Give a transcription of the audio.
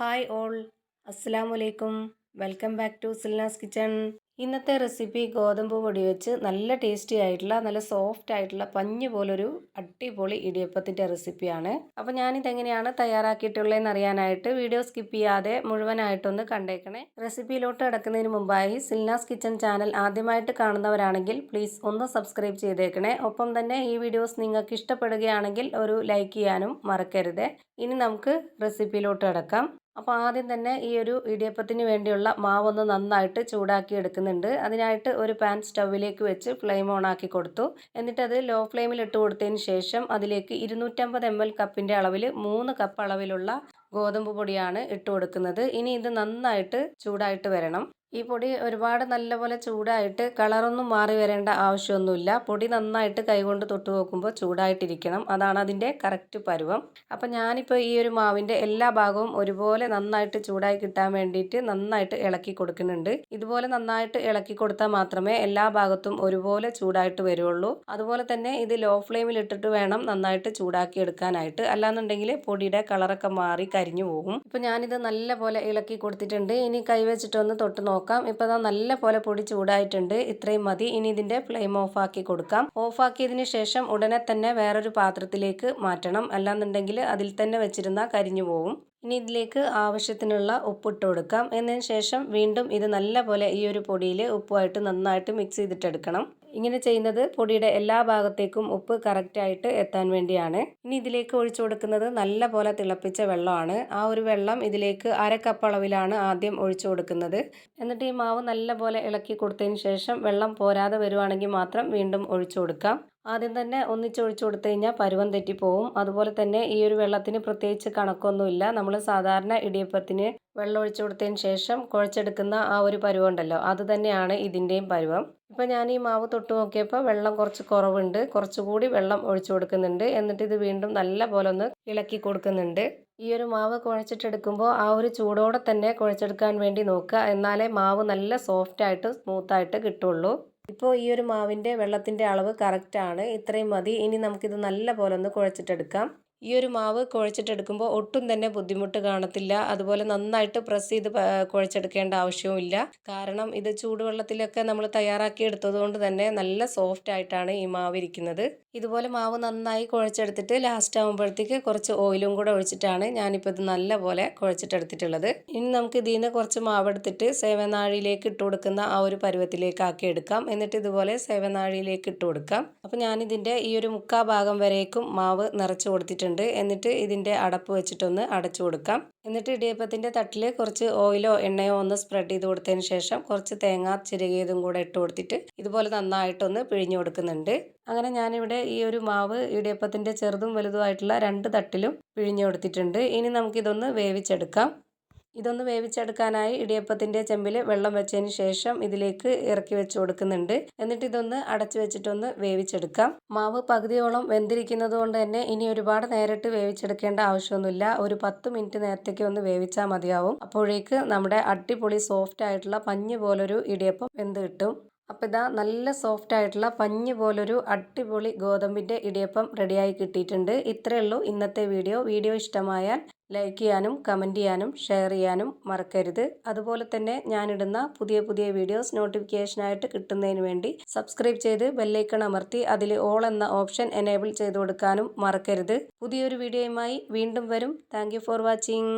Hi all. അസ്സാം വലൈക്കും welcome back to Silnas kitchen. ഇന്നത്തെ റെസിപ്പി ഗോതമ്പ് പൊടി വെച്ച് നല്ല ടേസ്റ്റി ആയിട്ടുള്ള നല്ല സോഫ്റ്റ് ആയിട്ടുള്ള പഞ്ഞ് പോലൊരു അടിപൊളി ഇടിയപ്പത്തിന്റെ റെസിപ്പിയാണ്. അപ്പോൾ ഞാനിതെങ്ങനെയാണ് തയ്യാറാക്കിയിട്ടുള്ളതെന്ന് അറിയാനായിട്ട് വീഡിയോ സ്കിപ്പ് ചെയ്യാതെ മുഴുവനായിട്ടൊന്ന് കണ്ടേക്കണേ. റെസിപ്പിയിലോട്ട് കിടക്കുന്നതിന് മുമ്പായി സിൽനാസ് കിച്ചൺ ചാനൽ ആദ്യമായിട്ട് കാണുന്നവരാണെങ്കിൽ പ്ലീസ് ഒന്ന് സബ്സ്ക്രൈബ് ചെയ്തേക്കണേ. ഒപ്പം തന്നെ ഈ വീഡിയോസ് നിങ്ങൾക്ക് ഇഷ്ടപ്പെടുകയാണെങ്കിൽ ഒരു ലൈക്ക് ചെയ്യാനും മറക്കരുത്. ഇനി നമുക്ക് റെസിപ്പിയിലോട്ട് കിടക്കാം. അപ്പോൾ ആദ്യം തന്നെ ഈ ഒരു ഇടിയപ്പത്തിന് വേണ്ടിയുള്ള മാവൊന്ന് നന്നായിട്ട് ചൂടാക്കി എടുക്കുന്നുണ്ട്. അതിനായിട്ട് ഒരു പാൻ സ്റ്റൗവിലേക്ക് വെച്ച് ഫ്ലെയിം ഓൺ ആക്കി കൊടുത്തു. എന്നിട്ട് അത് ലോ ഫ്ലെയിമിൽ ഇട്ട് കൊടുത്തതിന് ശേഷം അതിലേക്ക് ഇരുന്നൂറ്റമ്പത് എം എൽ കപ്പിന്റെ അളവിൽ മൂന്ന് കപ്പ് അളവിലുള്ള ഗോതമ്പ് പൊടിയാണ് ഇട്ട് കൊടുക്കുന്നത്. ഇനി ഇത് നന്നായിട്ട് ചൂടായിട്ട് വരണം. ഈ പൊടി ഒരുപാട് നല്ലപോലെ ചൂടായിട്ട് കളറൊന്നും മാറി വരേണ്ട ആവശ്യമൊന്നുമില്ല. പൊടി നന്നായിട്ട് കൈകൊണ്ട് തൊട്ട് നോക്കുമ്പോൾ ചൂടായിട്ടിരിക്കണം. അതാണ് അതിന്റെ കറക്റ്റ് പരുവം. അപ്പം ഞാനിപ്പോൾ ഈ ഒരു മാവിന്റെ എല്ലാ ഭാഗവും ഒരുപോലെ നന്നായിട്ട് ചൂടായി കിട്ടാൻ വേണ്ടിയിട്ട് നന്നായിട്ട് ഇളക്കി കൊടുക്കുന്നുണ്ട്. ഇതുപോലെ നന്നായിട്ട് ഇളക്കി കൊടുത്താൽ മാത്രമേ എല്ലാ ഭാഗത്തും ഒരുപോലെ ചൂടായിട്ട് വരുള്ളൂ. അതുപോലെ തന്നെ ഇത് ലോ ഫ്ലെയിമിൽ ഇട്ടിട്ട് വേണം നന്നായിട്ട് ചൂടാക്കി എടുക്കാനായിട്ട്. അല്ലാന്നുണ്ടെങ്കിൽ പൊടിയുടെ കളറൊക്കെ മാറി കരിഞ്ഞു പോകും. ഇപ്പം ഞാനിത് നല്ലപോലെ ഇളക്കി കൊടുത്തിട്ടുണ്ട്. ഇനി കൈവച്ചിട്ടൊന്ന് തൊട്ട് നോക്കാം. നോക്കാം. ഇപ്പോൾ നല്ല പോലെ പൊടി ചൂടായിട്ടുണ്ട്. ഇത്രയും മതി. ഇനി ഇതിന്റെ ഫ്ലെയിം ഓഫാക്കി കൊടുക്കാം. ഓഫാക്കിയതിന് ശേഷം ഉടനെ തന്നെ വേറൊരു പാത്രത്തിലേക്ക് മാറ്റണം. അല്ലാന്നുണ്ടെങ്കിൽ അതിൽ തന്നെ വെച്ചിരുന്ന കരിഞ്ഞു പോകും ഇനി ഇതിലേക്ക് ആവശ്യത്തിനുള്ള ഉപ്പിട്ട് കൊടുക്കാം. എന്നതിന് ശേഷം വീണ്ടും ഇത് നല്ല പോലെ ഈ ഒരു പൊടിയിൽ ഉപ്പുമായിട്ട് നന്നായിട്ട് മിക്സ് ചെയ്തിട്ടെടുക്കണം. ഇങ്ങനെ ചെയ്യുന്നത് പൊടിയുടെ എല്ലാ ഭാഗത്തേക്കും ഉപ്പ് കറക്റ്റായിട്ട് എത്താൻ വേണ്ടിയാണ്. ഇനി ഇതിലേക്ക് ഒഴിച്ചു കൊടുക്കുന്നത് നല്ല പോലെ തിളപ്പിച്ച വെള്ളമാണ്. ആ ഒരു വെള്ളം ഇതിലേക്ക് അര കപ്പ് അളവിലാണ് ആദ്യം ഒഴിച്ചു കൊടുക്കുന്നത്. എന്നിട്ട് ഈ മാവ് നല്ല പോലെ ഇളക്കി കൊടുത്തതിന് ശേഷം വെള്ളം പോരാതെ വരുവാണെങ്കിൽ മാത്രം വീണ്ടും ഒഴിച്ചു കൊടുക്കാം. ആദ്യം തന്നെ ഒന്നിച്ചൊഴിച്ചു കൊടുത്തു കഴിഞ്ഞാൽ പരുവം തെറ്റിപ്പോവും. അതുപോലെ തന്നെ ഈ ഒരു വെള്ളത്തിന് പ്രത്യേകിച്ച് കണക്കൊന്നുമില്ല. നമ്മൾ സാധാരണ ഇടിയപ്പത്തിന് വെള്ളം ഒഴിച്ചു കൊടുത്തതിന് ശേഷം കുഴച്ചെടുക്കുന്ന ആ ഒരു പരുവം ഉണ്ടല്ലോ അത് തന്നെയാണ് ഇതിന്റെയും പരുവം. ഇപ്പോൾ ഞാൻ ഈ മാവ് തൊട്ട് നോക്കിയപ്പോൾ വെള്ളം കുറച്ച് കുറവുണ്ട്. കുറച്ചുകൂടി വെള്ളം ഒഴിച്ചു കൊടുക്കുന്നുണ്ട്. എന്നിട്ട് ഇത് വീണ്ടും നല്ല പോലെ ഒന്ന് ഇളക്കി കൊടുക്കുന്നുണ്ട്. ഈ ഒരു മാവ് കുഴച്ചിട്ടെടുക്കുമ്പോൾ ആ ഒരു ചൂടോടെ തന്നെ കുഴച്ചെടുക്കാൻ വേണ്ടി നോക്കുക. എന്നാലേ മാവ് നല്ല സോഫ്റ്റായിട്ട് സ്മൂത്തായിട്ട് കിട്ടുള്ളൂ. ഇപ്പോൾ ഈ ഒരു മാവിന്റെ വെള്ളത്തിന്റെ അളവ് കറക്റ്റാണ് ഇത്രയും മതി. ഇനി നമുക്കിത് നല്ല പോലെ ഒന്ന് കുഴച്ചിട്ടെടുക്കാം. ഈ ഒരു മാവ് കുഴച്ചിട്ടെടുക്കുമ്പോൾ ഒട്ടും തന്നെ ബുദ്ധിമുട്ട് കാണത്തില്ല. അതുപോലെ നന്നായിട്ട് പ്രസ് ചെയ്ത് കുഴച്ചെടുക്കേണ്ട ആവശ്യവുമില്ല. കാരണം ഇത് ചൂടുവെള്ളത്തിലൊക്കെ നമ്മൾ തയ്യാറാക്കി എടുത്തതുകൊണ്ട് തന്നെ നല്ല സോഫ്റ്റ് ആയിട്ടാണ് ഈ മാവ് ഇരിക്കുന്നത്. ഇതുപോലെ മാവ് നന്നായി കുഴച്ചെടുത്തിട്ട് ലാസ്റ്റ് ആകുമ്പോഴത്തേക്ക് കുറച്ച് ഓയിലും കൂടെ ഒഴിച്ചിട്ടാണ് ഞാനിപ്പോൾ ഇത് നല്ല പോലെ കുഴച്ചിട്ടെടുത്തിട്ടുള്ളത്. ഇനി നമുക്ക് ഇതിൽ നിന്ന് കുറച്ച് മാവ് എടുത്തിട്ട് സേവനാഴിയിലേക്ക് ഇട്ട് കൊടുക്കുന്ന ആ ഒരു പരുവത്തിലേക്ക് ആക്കി എടുക്കാം. എന്നിട്ട് ഇതുപോലെ സേവനാഴിയിലേക്ക് ഇട്ട് കൊടുക്കാം. അപ്പോൾ ഞാനിതിന്റെ ഈ ഒരു മുക്കാ ഭാഗം വരേക്കും മാവ് നിറച്ച് കൊടുത്തിട്ടുണ്ട്. എന്നിട്ട് ഇതിന്റെ അടപ്പ് വെച്ചിട്ടൊന്ന് അടച്ചു കൊടുക്കാം. എന്നിട്ട് ഇടിയപ്പത്തിന്റെ തട്ടിൽ കുറച്ച് ഓയിലോ എണ്ണയോ ഒന്ന് സ്പ്രെഡ് ചെയ്ത് കൊടുത്തതിന് ശേഷം കുറച്ച് തേങ്ങ ചിരകിയതും കൂടെ ഇട്ട് കൊടുത്തിട്ട് ഇതുപോലെ നന്നായിട്ടൊന്ന് പിഴിഞ്ഞു കൊടുക്കുന്നുണ്ട്. അങ്ങനെ ഞാനിവിടെ ഈ ഒരു മാവ് ഇടിയപ്പത്തിന്റെ ചെറുതും വലുതുമായിട്ടുള്ള രണ്ട് തട്ടിലും പിഴിഞ്ഞു കൊടുത്തിട്ടുണ്ട്. ഇനി നമുക്കിതൊന്ന് വേവിച്ചെടുക്കാം. ഇതൊന്ന് വേവിച്ചെടുക്കാനായി ഇടിയപ്പത്തിന്റെ ചെമ്പിൽ വെള്ളം വെച്ചതിന് ശേഷം ഇതിലേക്ക് ഇറക്കി വെച്ച് കൊടുക്കുന്നുണ്ട്. എന്നിട്ട് ഇതൊന്ന് അടച്ചു വെച്ചിട്ടൊന്ന് വേവിച്ചെടുക്കാം. മാവ് പകുതിയോളം വെന്തിരിക്കുന്നത് കൊണ്ട് തന്നെ ഇനി ഒരുപാട് നേരിട്ട് വേവിച്ചെടുക്കേണ്ട ആവശ്യമൊന്നുമില്ല. ഒരു പത്ത് മിനിറ്റ് നേരത്തേക്ക് ഒന്ന് വേവിച്ചാൽ മതിയാവും. അപ്പോഴേക്ക് നമ്മുടെ അടിപൊളി സോഫ്റ്റ് ആയിട്ടുള്ള പഞ്ഞ് പോലൊരു ഇടിയപ്പം വെന്ത് കിട്ടും. അപ്പോൾ ഇതാ നല്ല സോഫ്റ്റ് ആയിട്ടുള്ള പഞ്ഞ് പോലൊരു അടിപൊളി ഗോതമ്പിന്റെ ഇടിയപ്പം റെഡിയായി കിട്ടിയിട്ടുണ്ട്. ഇത്രയേ ഉള്ളൂ ഇന്നത്തെ വീഡിയോ വീഡിയോ ഇഷ്ടമായാൽ ലൈക്ക് ചെയ്യാനും കമന്റ് ചെയ്യാനും ഷെയർ ചെയ്യാനും മറക്കരുത്. അതുപോലെ തന്നെ ഞാനിടുന്ന പുതിയ പുതിയ വീഡിയോസ് നോട്ടിഫിക്കേഷനായിട്ട് കിട്ടുന്നതിന് വേണ്ടി സബ്സ്ക്രൈബ് ചെയ്ത് ബെല്ലൈക്കൺ അമർത്തി അതിൽ ഓൾ എന്ന ഓപ്ഷൻ എനേബിൾ ചെയ്ത് കൊടുക്കാനും മറക്കരുത്. പുതിയൊരു വീഡിയോയുമായി വീണ്ടും വരും. Thank for watching